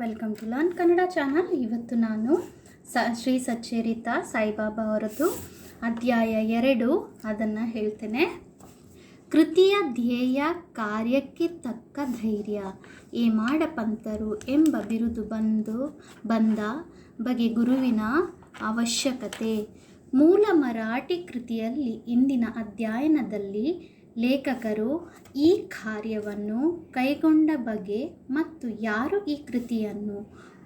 Welcome to learn Kannada channel. ಇವತ್ತು ನಾನು ಸ, ಶ್ರೀ ಸಚ್ಚರಿತ ಸಾಯಿಬಾಬಾ ಅವರದ್ದು ಅಧ್ಯಾಯ ಎರಡು ಅದನ್ನು ಹೇಳ್ತೇನೆ. ಕೃತಿಯ ಧ್ಯೇಯ ಕಾರ್ಯಕ್ಕೆ ತಕ್ಕ ಧೈರ್ಯ. ಏ ಮಾಡಪಂತರು ಎಂಬ ಬಿರುದು ಬಂದು, ಬಂದ ಬಗೆ ಗುರುವಿನ ಅವಶ್ಯಕತೆ. ಮೂಲ ಮರಾಠಿ ಕೃತಿಯಲ್ಲಿ ಇಂದಿನ ಅಧ್ಯಯನದಲ್ಲಿ ಲೇಖಕರು ಈ ಕಾರ್ಯವನ್ನು ಕೈಗೊಂಡ ಬಗೆ ಮತ್ತು ಯಾರು ಈ ಕೃತಿಯನ್ನು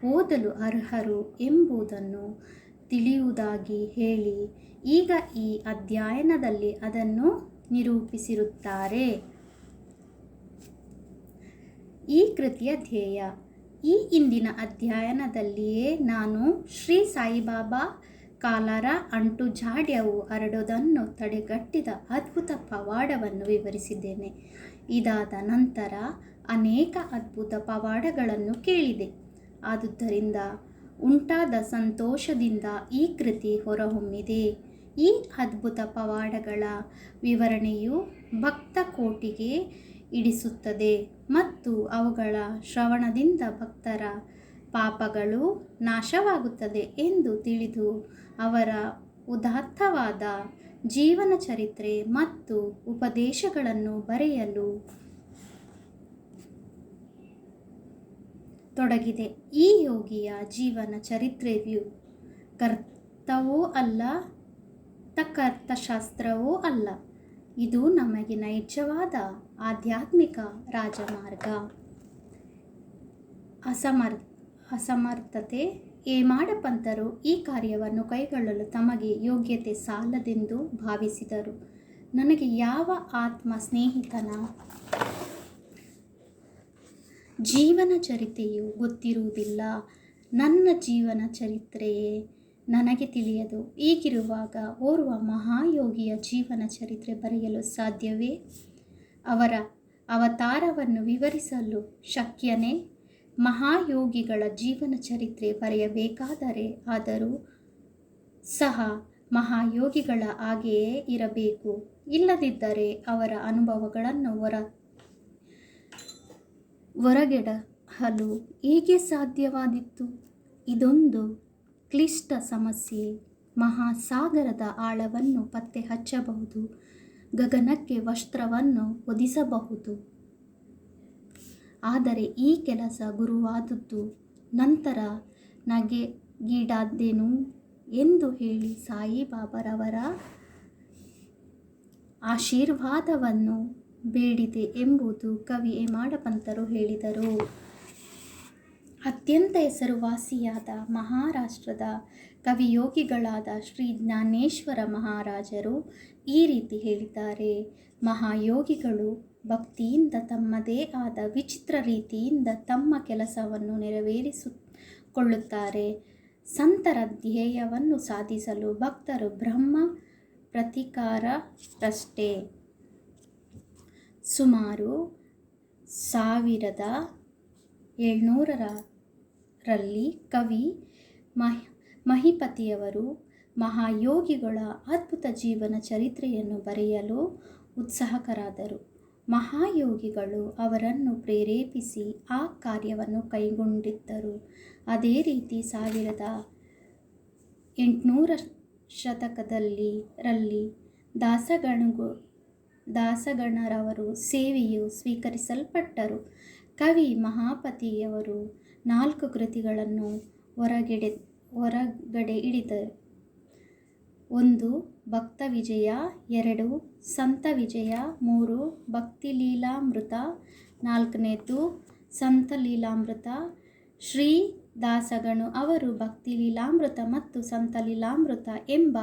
ಓದಲು ಅರ್ಹರು ಎಂಬುದನ್ನು ತಿಳಿಯುವುದಾಗಿ ಹೇಳಿ, ಈಗ ಈ ಅಧ್ಯಯನದಲ್ಲಿ ಅದನ್ನು ನಿರೂಪಿಸಿರುತ್ತಾರೆ. ಈ ಕೃತಿಯ ಧ್ಯೇಯ. ಈ ಇಂದಿನ ಅಧ್ಯಯನದಲ್ಲಿಯೇ ನಾನು ಶ್ರೀ ಸಾಯಿಬಾಬಾ ಕಾಲರ ಅಂಟು ಜಾಡ್ಯವು ಹರಡೋದನ್ನು ತಡೆಗಟ್ಟಿದ ಅದ್ಭುತ ಪವಾಡವನ್ನು ವಿವರಿಸಿದ್ದೇನೆ. ಇದಾದ ನಂತರ ಅನೇಕ ಅದ್ಭುತ ಪವಾಡಗಳನ್ನು ಕೇಳಿದೆ. ಆದುದರಿಂದ ಉಂಟಾದ ಸಂತೋಷದಿಂದ ಈ ಕೃತಿ ಹೊರಹೊಮ್ಮಿದೆ. ಈ ಅದ್ಭುತ ಪವಾಡಗಳ ವಿವರಣೆಯು ಭಕ್ತ ಕೋಟಿಗೆ ಇಡಿಸುತ್ತದೆ ಮತ್ತು ಅವುಗಳ ಶ್ರವಣದಿಂದ ಭಕ್ತರ ಪಾಪಗಳು ನಾಶವಾಗುತ್ತದೆ ಎಂದು ತಿಳಿದು ಅವರ ಉದಾತ್ತವಾದ ಜೀವನ ಚರಿತ್ರೆ ಮತ್ತು ಉಪದೇಶಗಳನ್ನು ಬರೆಯಲು ತೊಡಗಿದೆ. ಈ ಯೋಗಿಯ ಜೀವನ ಚರಿತ್ರೆಯು ಕರ್ತವೋ ಅಲ್ಲ ತಕ್ಕರ್ಥಶಾಸ್ತ್ರವೂ ಅಲ್ಲ. ಇದು ನಮಗೆ ನೈಜವಾದ ಆಧ್ಯಾತ್ಮಿಕ ರಾಜಮಾರ್ಗ. ಅಸಮರ್, ಅಸಮರ್ಥತೆ ಮಾಡಪಂತರು ಈ ಕಾರ್ಯವನ್ನು ಕೈಗೊಳ್ಳಲು ತಮಗೆ ಯೋಗ್ಯತೆ ಸಾಲದೆಂದು ಭಾವಿಸಿದರು. ನನಗೆ ಯಾವ ಆತ್ಮ ಸ್ನೇಹಿತನ? ಜೀವನ ಚರಿತೆಯು ಗೊತ್ತಿರುವುದಿಲ್ಲ. ನನ್ನ ಜೀವನ ಚರಿತ್ರೆಯೇ ನನಗೆ ತಿಳಿಯದು. ಈಗಿರುವಾಗ ಓರ್ವ ಮಹಾಯೋಗಿಯ ಜೀವನ ಚರಿತ್ರೆ ಬರೆಯಲು ಸಾಧ್ಯವೇ? ಅವರ ಅವತಾರವನ್ನು ವಿವರಿಸಲು ಶಕ್ಯನೇ? ಮಹಾಯೋಗಿಗಳ ಜೀವನ ಚರಿತ್ರೆ ಬರೆಯಬೇಕಾದರೆ ಆದರೂ ಸಹ ಮಹಾಯೋಗಿಗಳ ಹಾಗೆಯೇ ಇರಬೇಕು. ಇಲ್ಲದಿದ್ದರೆ ಅವರ ಅನುಭವಗಳನ್ನು ಹೊರ ಹೊರಗೆಡಹಲು ಹೇಗೆ ಸಾಧ್ಯವಾದಿತ್ತು ಇದೊಂದು ಕ್ಲಿಷ್ಟ ಸಮಸ್ಯೆ. ಮಹಾಸಾಗರದ ಆಳವನ್ನು ಪತ್ತೆ ಹಚ್ಚಬಹುದು ಗಗನಕ್ಕೆ ವಸ್ತ್ರವನ್ನು ಹೊದಿಸಬಹುದು. ಆದರೆ ಈ ಕೆಲಸ ಗುರುವಾದದ್ದು. ನಂತರ ನಗೆಗೀಡಾದ್ದೇನು ಎಂದು ಹೇಳಿ ಸಾಯಿಬಾಬರವರ ಆಶೀರ್ವಾದವನ್ನು ಬೇಡಿದೆ ಎಂಬುದು ಕವಿ ಮಾಡಪಂತರು ಹೇಳಿದರು. ಅತ್ಯಂತ ಹೆಸರುವಾಸಿಯಾದ ಮಹಾರಾಷ್ಟ್ರದ ಕವಿಯೋಗಿಗಳಾದ ಶ್ರೀ ಜ್ಞಾನೇಶ್ವರ ಮಹಾರಾಜರು ಈ ರೀತಿ ಹೇಳಿದ್ದಾರೆ. ಮಹಾಯೋಗಿಗಳು ಭಕ್ತಿಯಿಂದ ತಮ್ಮದೇ ಆದ ವಿಚಿತ್ರ ರೀತಿಯಿಂದ ತಮ್ಮ ಕೆಲಸವನ್ನು ನೆರವೇರಿಸಿಕೊಳ್ಳುತ್ತಾರೆ. ಸಂತರ ಧ್ಯೇಯವನ್ನು ಸಾಧಿಸಲು ಭಕ್ತರು ಬ್ರಹ್ಮ ಪ್ರತಿಕಾರರಷ್ಟೇ. ಸುಮಾರು ಸಾವಿರದ ಏಳ್ನೂರರಲ್ಲಿ ಕವಿ ಮಹಿ, ಮಹಿಪತಿಯವರು ಮಹಾಯೋಗಿಗಳ ಅದ್ಭುತ ಜೀವನ ಚರಿತ್ರೆಯನ್ನು ಬರೆಯಲು ಉತ್ಸಾಹಕರಾದರು. ಮಹಾಯೋಗಿಗಳು ಅವರನ್ನು ಪ್ರೇರೇಪಿಸಿ ಆ ಕಾರ್ಯವನ್ನು ಕೈಗೊಂಡಿದ್ದರು. ಅದೇ ರೀತಿ ಸಾವಿರದ ಎಂಟುನೂರ ಶತಕದಲ್ಲಿ ರಲ್ಲಿ ದಾಸಗಣಗು, ದಾಸಗಣರವರು ಸೇವೆಯು ಸ್ವೀಕರಿಸಲ್ಪಟ್ಟರು. ಕವಿ ಮಹಾಪತಿಯವರು ನಾಲ್ಕು ಕೃತಿಗಳನ್ನು ಹೊರಗೆಡೆ, ಹೊರಗಡೆ ಇಡಿದರು ಒಂದು ಭಕ್ತ ವಿಜಯ, ಎರಡು ಸಂತ ವಿಜಯ, ಮೂರು ಭಕ್ತಿ ಲೀಲಾಮೃತ, ನಾಲ್ಕನೇದು ಸಂತ ಲೀಲಾಮೃತ. ಶ್ರೀ ದಾಸಗಣು ಅವರು ಭಕ್ತಿ ಲೀಲಾಮೃತ ಮತ್ತು ಸಂತ ಲೀಲಾಮೃತ ಎಂಬ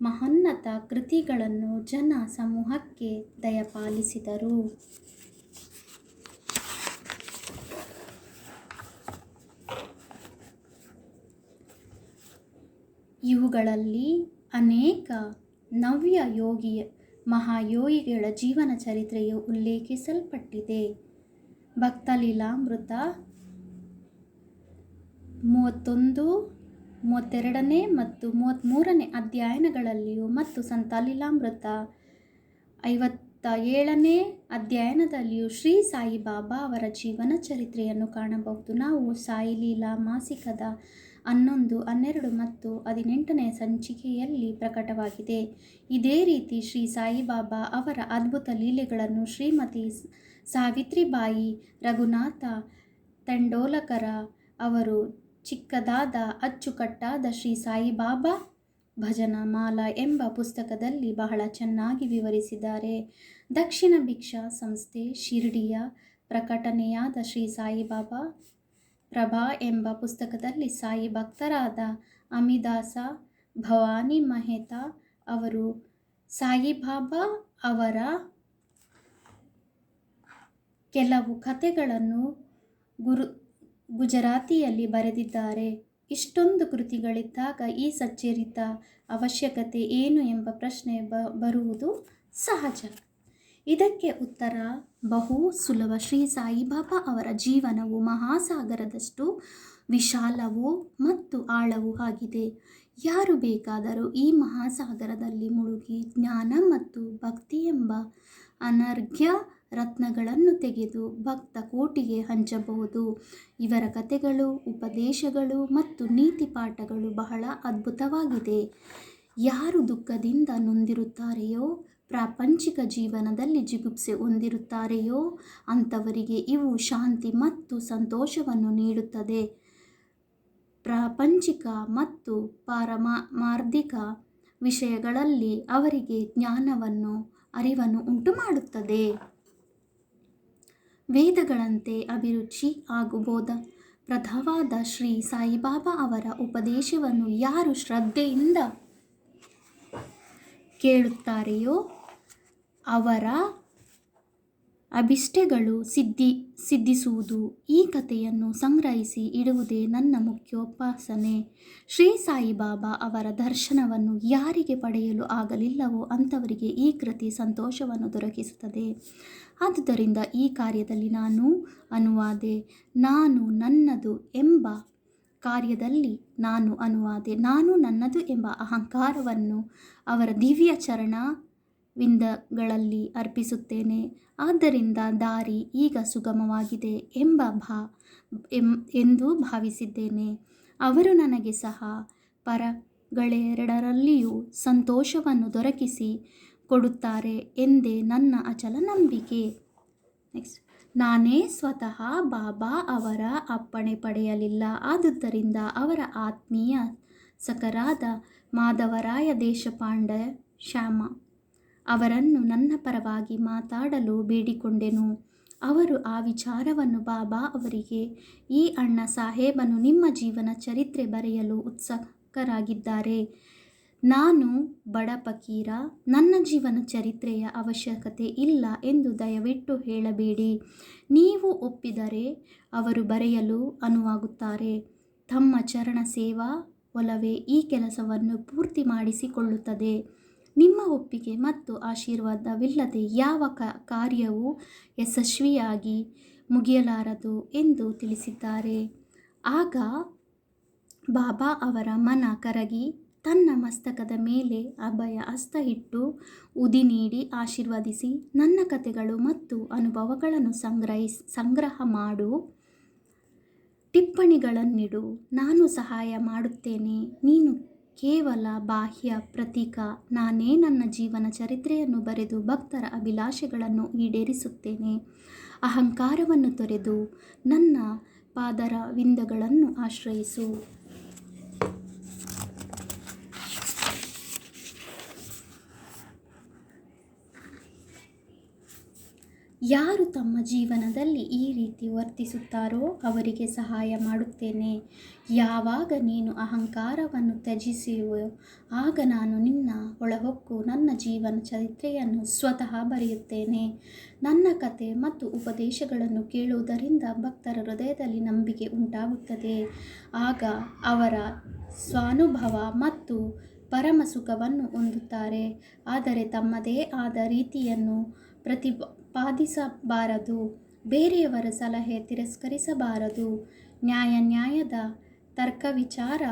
ಮಹೋನ್ನತ ಕೃತಿಗಳನ್ನು ಜನ ಸಮೂಹಕ್ಕೆ ದಯಪಾಲಿಸಿದರು. ಇವುಗಳಲ್ಲಿ ಅನೇಕ ನವ್ಯ ಯೋಗಿಯ ಮಹಾಯೋಗಿಗಳ ಜೀವನ ಚರಿತ್ರೆಯು ಉಲ್ಲೇಖಿಸಲ್ಪಟ್ಟಿದೆ. ಭಕ್ತ ಲೀಲಾಮೃತ ಮೂವತ್ತೊಂದು, ಮೂವತ್ತೆರಡನೇ ಮತ್ತು ಮೂವತ್ತ್ಮೂರನೇ ಅಧ್ಯಯನಗಳಲ್ಲಿಯೂ ಮತ್ತು ಸಂತ ಲೀಲಾಮೃತ ಐವತ್ತ ಏಳನೇ ಅಧ್ಯಯನದಲ್ಲಿಯೂ ಶ್ರೀ ಸಾಯಿಬಾಬಾ ಅವರ ಜೀವನ ಚರಿತ್ರೆಯನ್ನು ಕಾಣಬಹುದು. ನಾವು ಸಾಯಿ ಲೀಲಾ ಮಾಸಿಕದ ಹನ್ನೊಂದು, ಹನ್ನೆರಡು ಮತ್ತು ಹದಿನೆಂಟನೇ ಸಂಚಿಕೆಯಲ್ಲಿ ಪ್ರಕಟವಾಗಿದೆ. ಇದೇ ರೀತಿ ಶ್ರೀ ಸಾಯಿಬಾಬಾ ಅವರ ಅದ್ಭುತ ಲೀಲೆಗಳನ್ನು ಶ್ರೀಮತಿ ಸಾವಿತ್ರಿಬಾಯಿ ರಘುನಾಥ ತಂಡೋಲಕರ ಅವರು, ಚಿಕ್ಕದಾದ, ಅಚ್ಚುಕಟ್ಟಾದ ಶ್ರೀ ಸಾಯಿಬಾಬಾ ಭಜನ ಮಾಲಾ ಎಂಬ ಪುಸ್ತಕದಲ್ಲಿ ಬಹಳ ಚೆನ್ನಾಗಿ ವಿವರಿಸಿದ್ದಾರೆ. ದಕ್ಷಿಣ ಭಿಕ್ಷಾ ಸಂಸ್ಥೆ ಶಿರ್ಡಿಯ ಪ್ರಕಟಣೆಯಾದ ಶ್ರೀ ಸಾಯಿಬಾಬಾ ಪ್ರಭಾ ಎಂಬ ಪುಸ್ತಕದಲ್ಲಿ ಸಾಯಿ ಭಕ್ತರಾದ ಅಮಿದಾಸ, ಭವಾನಿ ಮಹೇತಾ ಅವರು ಸಾಯಿಬಾಬಾ ಅವರ ಕೆಲವು ಕಥೆಗಳನ್ನು ಗುರು ಗುಜರಾತಿಯಲ್ಲಿ ಬರೆದಿದ್ದಾರೆ. ಇಷ್ಟೊಂದು ಕೃತಿಗಳಿದ್ದಾಗ ಈ ಸಚ್ಚರಿತ ಅವಶ್ಯಕತೆ ಏನು ಎಂಬ ಪ್ರಶ್ನೆ ಬರುವುದು ಸಹಜ. ಇದಕ್ಕೆ ಉತ್ತರ, ಬಹು ಸುಲಭ ಶ್ರೀ ಸಾಯಿಬಾಬಾ ಅವರ ಜೀವನವು ಮಹಾಸಾಗರದಷ್ಟು ವಿಶಾಲವೂ ಮತ್ತು ಆಳವೂ ಆಗಿದೆ. ಯಾರು ಬೇಕಾದರೂ ಈ ಮಹಾಸಾಗರದಲ್ಲಿ ಮುಳುಗಿ ಜ್ಞಾನ ಮತ್ತು ಭಕ್ತಿ ಎಂಬ ಅನರ್ಘ್ಯ ರತ್ನಗಳನ್ನು ತೆಗೆದು ಭಕ್ತ ಕೋಟಿಗೆ ಹಂಚಬಹುದು. ಇವರ ಕಥೆಗಳು, ಉಪದೇಶಗಳು ಮತ್ತು ನೀತಿ ಪಾಠಗಳು ಬಹಳ ಅದ್ಭುತವಾಗಿದೆ. ಯಾರು ದುಃಖದಿಂದ ನೊಂದಿರುತ್ತಾರೆಯೋ ಪ್ರಾಪಂಚಿಕ ಜೀವನದಲ್ಲಿ ಜಿಗುಪ್ಸೆ ಹೊಂದಿರುತ್ತಾರೆಯೋ? ಅಂಥವರಿಗೆ ಇವು ಶಾಂತಿ ಮತ್ತು ಸಂತೋಷವನ್ನು ನೀಡುತ್ತದೆ. ಪ್ರಾಪಂಚಿಕ ಮತ್ತು ಪಾರಮಾರ್ಧಿಕ ವಿಷಯಗಳಲ್ಲಿ ಅವರಿಗೆ ಜ್ಞಾನವನ್ನು, ಅರಿವನ್ನು ಉಂಟು ಮಾಡುತ್ತದೆ ವೇದಗಳಂತೆ ಅಭಿರುಚಿ ಹಾಗೂ ಬೋಧ. ಪ್ರಧವಾದ ಶ್ರೀ ಸಾಯಿಬಾಬಾ ಅವರ ಉಪದೇಶವನ್ನು ಯಾರು ಶ್ರದ್ಧೆಯಿಂದ ಕೇಳುತ್ತಾರೆಯೋ? ಅವರ ಅಭಿಷ್ಟೆಗಳು ಸಿದ್ಧಿ, ಸಿದ್ಧಿಸುವುದು. ಈ ಕಥೆಯನ್ನು ಸಂಗ್ರಹಿಸಿ ಇಡುವುದೇ ನನ್ನ ಮುಖ್ಯೋಪಾಸನೆ. ಶ್ರೀ ಸಾಯಿಬಾಬಾ ಅವರ ದರ್ಶನವನ್ನು ಯಾರಿಗೆ ಪಡೆಯಲು ಆಗಲಿಲ್ಲವೋ ಅಂಥವರಿಗೆ ಈ ಕೃತಿ ಸಂತೋಷವನ್ನು ದೊರಕಿಸುತ್ತದೆ. ಆದುದರಿಂದ ಈ ಕಾರ್ಯದಲ್ಲಿ ನಾನು ಅನುವಾದೆ, ನಾನು ನನ್ನದು ಎಂಬ ಕಾರ್ಯದಲ್ಲಿ ನಾನು ಅನುವಾದೆ, ನಾನು ನನ್ನದು ಎಂಬ ಅಹಂಕಾರವನ್ನು ಅವರ ದಿವ್ಯ ಚರಣವಿಂದಗಳಲ್ಲಿ ಅರ್ಪಿಸುತ್ತೇನೆ. ಆದ್ದರಿಂದ ದಾರಿ ಈಗ ಸುಗಮವಾಗಿದೆ ಎಂಬ ಭಾ ಎಂದು ಭಾವಿಸಿದ್ದೇನೆ. ಅವರು ನನಗೆ ಸಹ ಪರಗಳೆರಡರಲ್ಲಿಯೂ ಸಂತೋಷವನ್ನು ದೊರಕಿಸಿ ಕೊಡುತ್ತಾರೆ ಎಂದೇ ನನ್ನ ಅಚಲ ನಂಬಿಕೆ. ನೆಕ್ಸ್ಟ್ ನಾನೇ ಸ್ವತಃ ಬಾಬಾ ಅವರ ಅಪ್ಪಣೆ ಪಡೆಯಲಿಲ್ಲ. ಆದುದರಿಂದ ಅವರ ಆತ್ಮೀಯ ಸಕರಾದ ಮಾಧವರಾಯ ದೇಶಪಾಂಡೆ ಶ್ಯಾಮ ಅವರನ್ನು ನನ್ನ ಪರವಾಗಿ ಮಾತಾಡಲು ಬೇಡಿಕೊಂಡೆನು. ಅವರು ಆ ವಿಚಾರವನ್ನು ಬಾಬಾ ಅವರಿಗೆ, ಈ ಅಣ್ಣ ಸಾಹೇಬನು ನಿಮ್ಮ ಜೀವನ ಚರಿತ್ರೆ ಬರೆಯಲು ಉತ್ಸುಕರಾಗಿದ್ದಾರೆ. ನಾನು ಬಡ ಫಕೀರ, ನನ್ನ ಜೀವನ ಚರಿತ್ರೆಯ ಅವಶ್ಯಕತೆ ಇಲ್ಲ ಎಂದು ದಯವಿಟ್ಟು ಹೇಳಬೇಡಿ. ನೀವು ಒಪ್ಪಿದರೆ ಅವರು ಬರೆಯಲು ಅನುವಾಗುತ್ತಾರೆ. ತಮ್ಮ ಚರಣ ಸೇವಾ, ಒಲವೇ ಈ ಕೆಲಸವನ್ನು ಪೂರ್ತಿ ಮಾಡಿಸಿಕೊಳ್ಳುತ್ತದೆ. ನಿಮ್ಮ ಒಪ್ಪಿಗೆ ಮತ್ತು ಆಶೀರ್ವಾದವಿಲ್ಲದೆ ಯಾವ ಕಾರ್ಯವೂ ಯಶಸ್ವಿಯಾಗಿ ಮುಗಿಯಲಾರದು ಎಂದು ತಿಳಿಸಿದ್ದಾರೆ. ಆಗ ಬಾಬಾ ಅವರ ಮನ ಕರಗಿ ತನ್ನ ಮಸ್ತಕದ ಮೇಲೆ ಅಭಯ ಹಸ್ತ ಇಟ್ಟು ಉದಿ ನೀಡಿ ಆಶೀರ್ವದಿಸಿ ನನ್ನ ಕಥೆಗಳು ಮತ್ತು ಅನುಭವಗಳನ್ನು ಸಂಗ್ರಹಿಸ್ ಸಂಗ್ರಹ ಮಾಡು. ಟಿಪ್ಪಣಿಗಳನ್ನಿಡು, ನಾನು ಸಹಾಯ ಮಾಡುತ್ತೇನೆ. ನೀನು ಕೇವಲ ಬಾಹ್ಯ ಪ್ರತೀಕ. ನಾನೇ ನನ್ನ ಜೀವನ ಚರಿತ್ರೆಯನ್ನು ಬರೆದು ಭಕ್ತರ ಅಭಿಲಾಷೆಗಳನ್ನು ಈಡೇರಿಸುತ್ತೇನೆ. ಅಹಂಕಾರವನ್ನು ತೊರೆದು ನನ್ನ ಪಾದರ ವಿಂದಗಳನ್ನು ಆಶ್ರಯಿಸು. ಯಾರು ತಮ್ಮ ಜೀವನದಲ್ಲಿ ಈ ರೀತಿ ವರ್ತಿಸುತ್ತಾರೋ ಅವರಿಗೆ ಸಹಾಯ ಮಾಡುತ್ತೇನೆ. ಯಾವಾಗ ನೀನು ಅಹಂಕಾರವನ್ನು ತ್ಯಜಿಸುವೆಯೋ ಆಗ ನಾನು ನಿನ್ನ ಒಳಹೊಕ್ಕು ನನ್ನ ಜೀವನ ಚರಿತ್ರೆಯನ್ನು ಸ್ವತಃ ಬರೆಯುತ್ತೇನೆ. ನನ್ನ ಕತೆ ಮತ್ತು ಉಪದೇಶಗಳನ್ನು ಕೇಳುವುದರಿಂದ ಭಕ್ತರ ಹೃದಯದಲ್ಲಿ ನಂಬಿಕೆ ಉಂಟಾಗುತ್ತದೆ. ಆಗ ಅವರ ಸ್ವಾನುಭವ ಮತ್ತು ಪರಮ ಸುಖವನ್ನು ಹೊಂದುತ್ತಾರೆ. ಆದರೆ ತಮ್ಮದೇ ಆದ ರೀತಿಯನ್ನು ಪ್ರತಿಪಾದಿಸಬಾರದು ಬೇರೆಯವರ ಸಲಹೆ ತಿರಸ್ಕರಿಸಬಾರದು, ನ್ಯಾಯ ನ್ಯಾಯದ ತರ್ಕ ವಿಚಾರ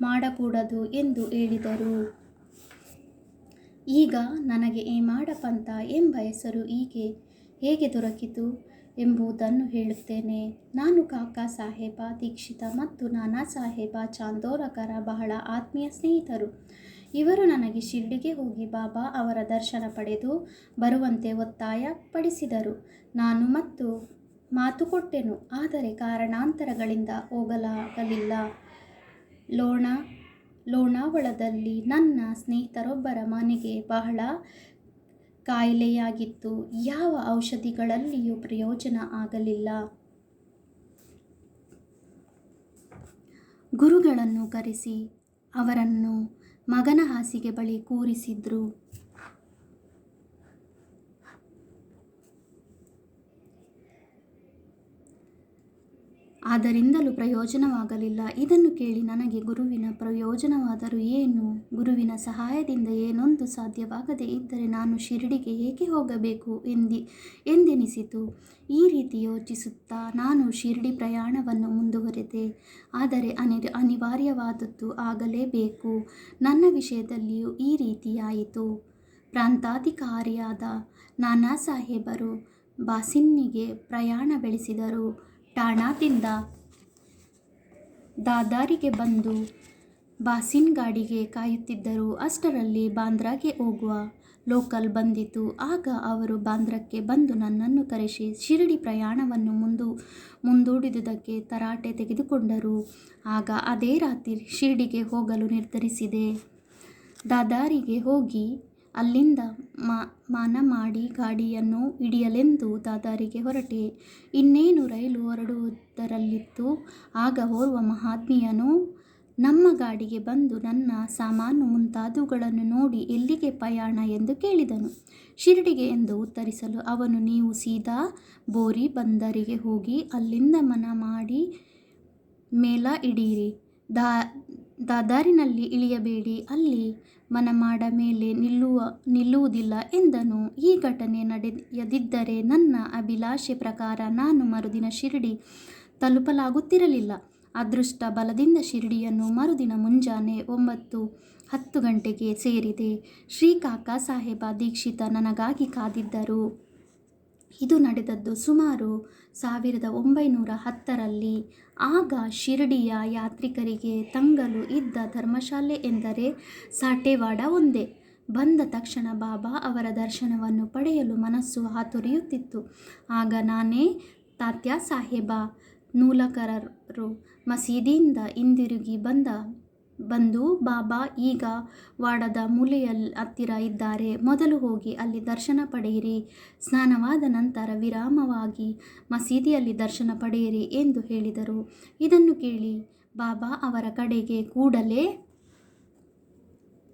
ಮಾಡಕೂಡದು ಎಂದು ಹೇಳಿದರು. ಈಗ ನನಗೆ ಮಾಡಪಂತ ಎಂಬ ಹೆಸರು ಹೀಗೆ, ಹೇಗೆ ದೊರಕಿತು? ಎಂಬುದನ್ನು ಹೇಳುತ್ತೇನೆ. ನಾನು ಕಾಕಾ ಸಾಹೇಬ, ದೀಕ್ಷಿತ ಮತ್ತು ನಾನಾ ಸಾಹೇಬ ಚಾಂದೋರಕರ ಬಹಳ ಆತ್ಮೀಯ ಸ್ನೇಹಿತರು. ಇವರು ನನಗೆ ಶಿರ್ಡಿಗೆ ಹೋಗಿ ಬಾಬಾ ಅವರ ದರ್ಶನ ಪಡೆದು ಬರುವಂತೆ ಒತ್ತಾಯ ಪಡಿಸಿದರು ನಾನು ಮತ್ತು ಮಾತು ಕೊಟ್ಟೆನು, ಆದರೆ ಕಾರಣಾಂತರಗಳಿಂದ ಹೋಗಲಾಗಲಿಲ್ಲ. ಲೋಣ, ಲೋಣಾವಳದಲ್ಲಿ ನನ್ನ ಸ್ನೇಹಿತರೊಬ್ಬರ ಮನೆಗೆ ಬಹಳ ಕಾಯಿಲೆಯಾಗಿತ್ತು. ಯಾವ ಔಷಧಿಗಳಲ್ಲಿಯೂ ಪ್ರಯೋಜನ ಆಗಲಿಲ್ಲ. ಗುರುಗಳನ್ನು ಕರೆಸಿ ಅವರನ್ನು ಮಗನ ಹಾಸಿಗೆ ಬಳಿ ಕೂರಿಸಿದ್ರು. ಆದರಿಂದಲೂ ಪ್ರಯೋಜನವಾಗಲಿಲ್ಲ. ಇದನ್ನು ಕೇಳಿ ನನಗೆ ಗುರುವಿನ ಪ್ರಯೋಜನವಾದರೂ ಏನು? ಗುರುವಿನ ಸಹಾಯದಿಂದ ಏನೊಂದು ಸಾಧ್ಯವಾಗದೇ ಇದ್ದರೆ ನಾನು ಶಿರಡಿಗೆ ಏಕೆ ಹೋಗಬೇಕು ಎಂದಿ, ಎಂದೆನಿಸಿತು. ಈ ರೀತಿ ಯೋಚಿಸುತ್ತಾ ನಾನು ಶಿರಡಿ ಪ್ರಯಾಣವನ್ನು ಮುಂದುವರೆದೆ. ಆದರೆ ಅನಿ, ಅನಿವಾರ್ಯವಾದದ್ದು ಆಗಲೇಬೇಕು. ನನ್ನ ವಿಷಯದಲ್ಲಿಯೂ ಈ ರೀತಿಯಾಯಿತು. ಪ್ರಾಂತಾಧಿಕಾರಿಯಾದ ನಾನಾ ಸಾಹೇಬರು ಬಾಸಿನ್ನಿಗೆ ಪ್ರಯಾಣ ಬೆಳೆಸಿದರು. ಠಾಣಾದಿಂದ ದಾದಾರಿಗೆ ಬಂದು ಬಾಸಿನ್ ಗಾಡಿಗೆ ಕಾಯುತ್ತಿದ್ದರು. ಅಷ್ಟರಲ್ಲಿ ಬಾಂದ್ರಾಗೆ ಹೋಗುವ ಲೋಕಲ್ ಬಂದಿತು. ಆಗ ಅವರು ಬಾಂದ್ರಕ್ಕೆ ಬಂದು ನನ್ನನ್ನು ಕರೆಸಿ ಶಿರಡಿ ಪ್ರಯಾಣವನ್ನು ಮುಂದು ಮುಂದೂಡಿದುದಕ್ಕೆ ತರಾಟೆ ತೆಗೆದುಕೊಂಡರು. ಆಗ ಅದೇ ರಾತ್ರಿ ಶಿರಡಿಗೆ ಹೋಗಲು ನಿರ್ಧರಿಸಿದೆ. ದಾದಾರಿಗೆ ಹೋಗಿ ಅಲ್ಲಿಂದ ಮಾನ ಮಾಡಿ ಗಾಡಿಯನ್ನು ಹಿಡಿಯಲೆಂದು ದಾದಾರಿಗೆ ಹೊರಟೆ. ಇನ್ನೇನು ರೈಲು ಹೊರಡುವುದರಲ್ಲಿತ್ತು? ಆಗ ಓರ್ವ ಮಹಾತ್ಮೀಯನು, ನಮ್ಮ ಗಾಡಿಗೆ ಬಂದು ನನ್ನ ಸಾಮಾನು ಮುಂತಾದವುಗಳನ್ನು ನೋಡಿ ಎಲ್ಲಿಗೆ ಪ್ರಯಾಣ ಎಂದು ಕೇಳಿದನು. ಶಿರಡಿಗೆ ಎಂದು ಉತ್ತರಿಸಲು ಅವನು, ನೀವು ಸೀದಾ ಬೋರಿ ಬಂದರಿಗೆ ಹೋಗಿ ಅಲ್ಲಿಂದ ಮನ ಮಾಡಿ ಮೇಲ ಇಡೀರಿ ದಾ, ದಾದಾರಿನಲ್ಲಿ ಇಳಿಯಬೇಡಿ. ಅಲ್ಲಿ ಮನಮಾಡ ಮೇಲೆ ನಿಲ್ಲುವ, ನಿಲ್ಲುವುದಿಲ್ಲ ಎಂದನು. ಈ ಘಟನೆ ನಡೆಯದಿದ್ದರೆ ನನ್ನ ಅಭಿಲಾಷೆ ಪ್ರಕಾರ ನಾನು ಮರುದಿನ ಶಿರಡಿ ತಲುಪಲಾಗುತ್ತಿರಲಿಲ್ಲ. ಅದೃಷ್ಟ ಬಲದಿಂದ ಶಿರಡಿಯನ್ನು ಮರುದಿನ ಮುಂಜಾನೆ ಒಂಬತ್ತು ಹತ್ತು ಗಂಟೆಗೆ ಸೇರಿದೆ. ಶ್ರೀ ಕಾಕಾ ಸಾಹೇಬ ದೀಕ್ಷಿತ ನನಗಾಗಿ ಕಾದಿದ್ದರು. ಇದು ನಡೆದದ್ದು ಸುಮಾರು ಸಾವಿರದ ಒಂಬೈನೂರ ಹತ್ತರಲ್ಲಿ. ಆಗ ಶಿರಡಿಯ ಯಾತ್ರಿಕರಿಗೆ ತಂಗಲು ಇದ್ದ ಧರ್ಮಶಾಲೆ ಎಂದರೆ ಸಾಟೆವಾಡ ಒಂದೇ. ಬಂದ ತಕ್ಷಣ ಬಾಬಾ ಅವರ ದರ್ಶನವನ್ನು ಪಡೆಯಲು ಮನಸ್ಸು ಹಾತೊರೆಯುತ್ತಿತ್ತು. ಆಗ ನಾನೇ ತಾತ್ಯಾ ಸಾಹೇಬ, ನೂಲಕರರು ಮಸೀದಿಯಿಂದ ಹಿಂದಿರುಗಿ ಬಂದ ಬಂದು, ಬಾಬಾ, ಈಗ ವಾಡದ ಮೂಲೆಯಲ್ಲಿ ಹತ್ತಿರ ಇದ್ದಾರೆ. ಮೊದಲು ಹೋಗಿ ಅಲ್ಲಿ ದರ್ಶನ ಪಡೆಯಿರಿ. ಸ್ನಾನವಾದ ನಂತರ ವಿರಾಮವಾಗಿ ಮಸೀದಿಯಲ್ಲಿ ದರ್ಶನ ಪಡೆಯಿರಿ ಎಂದು ಹೇಳಿದರು. ಇದನ್ನು ಕೇಳಿ ಬಾಬಾ ಅವರ ಕಡೆಗೆ ಕೂಡಲೇ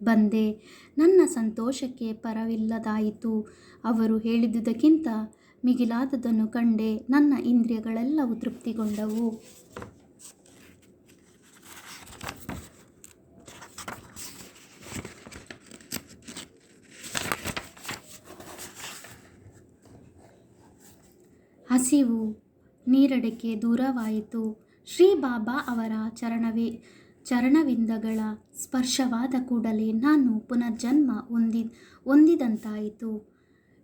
ಬಂದೆ. ನನ್ನ ಸಂತೋಷಕ್ಕೆ ಪರವಿಲ್ಲದಾಯಿತು. ಅವರು ಹೇಳಿದುದಕ್ಕಿಂತ ಮಿಗಿಲಾದದನ್ನು ಕಂಡೆ. ನನ್ನ ಇಂದ್ರಿಯಗಳೆಲ್ಲವೂ ತೃಪ್ತಿಗೊಂಡವು. ಹಸಿವು ನೀರಡಿಕೆ ದೂರವಾಯಿತು. ಶ್ರೀ ಬಾಬಾ ಅವರ ಚರಣವೇ, ಚರಣವಿಂದಗಳ ಸ್ಪರ್ಶವಾದ ಕೂಡಲೇ ನಾನು ಪುನರ್ಜನ್ಮ ಹೊಂದಿ, ಹೊಂದಿದಂತಾಯಿತು.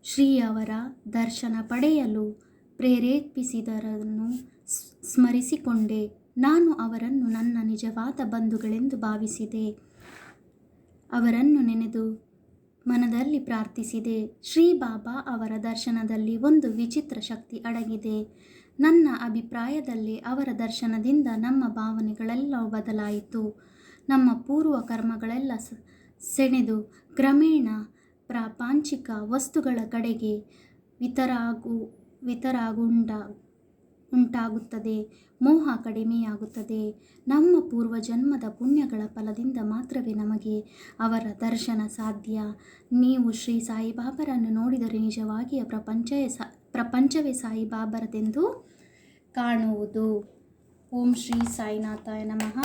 ಶ್ರೀಯವರ ದರ್ಶನ ಪಡೆಯಲು ಪ್ರೇರೇಪಿಸಿದರನ್ನು ಸ್ಮರಿಸಿಕೊಂಡೆ. ನಾನು ಅವರನ್ನು ನನ್ನ ನಿಜವಾದ ಬಂಧುಗಳೆಂದು ಭಾವಿಸಿದೆ. ಅವರನ್ನು ನೆನೆದು ಮನದಲ್ಲಿ ಪ್ರಾರ್ಥಿಸಿದೆ. ಶ್ರೀ ಬಾಬಾ ಅವರ ದರ್ಶನದಲ್ಲಿ ಒಂದು ವಿಚಿತ್ರ ಶಕ್ತಿ ಅಡಗಿದೆ. ನನ್ನ ಅಭಿಪ್ರಾಯದಲ್ಲಿ ಅವರ ದರ್ಶನದಿಂದ ನಮ್ಮ ಭಾವನೆಗಳೆಲ್ಲ ಬದಲಾಯಿತು. ನಮ್ಮ ಪೂರ್ವ ಕರ್ಮಗಳೆಲ್ಲ ಸೆಣೆದು. ಕ್ರಮೇಣ ಪ್ರಾಪಾಂಚಿಕ ವಸ್ತುಗಳ ಕಡೆಗೆ ವಿತರಾಗು, ವಿತರಾಗುಂಡ ಉಂಟಾಗುತ್ತದೆ. ಮೋಹ ಕಡಿಮೆಯಾಗುತ್ತದೆ. ನಮ್ಮ ಪೂರ್ವ ಜನ್ಮದ ಪುಣ್ಯಗಳ ಫಲದಿಂದ ಮಾತ್ರವೇ ನಮಗೆ ಅವರ ದರ್ಶನ ಸಾಧ್ಯ. ನೀವು ಶ್ರೀ ಸಾಯಿಬಾಬರನ್ನು ನೋಡಿದರೆ ನಿಜವಾಗಿಯೇ ಪ್ರಪಂಚವೇ ಸಾ, ಪ್ರಪಂಚವೇ ಸಾಯಿಬಾಬರದೆಂದು ಕಾಣುವುದು. ಓಂ ಶ್ರೀ ಸಾಯಿನಾಥಾಯ ನಮಃ.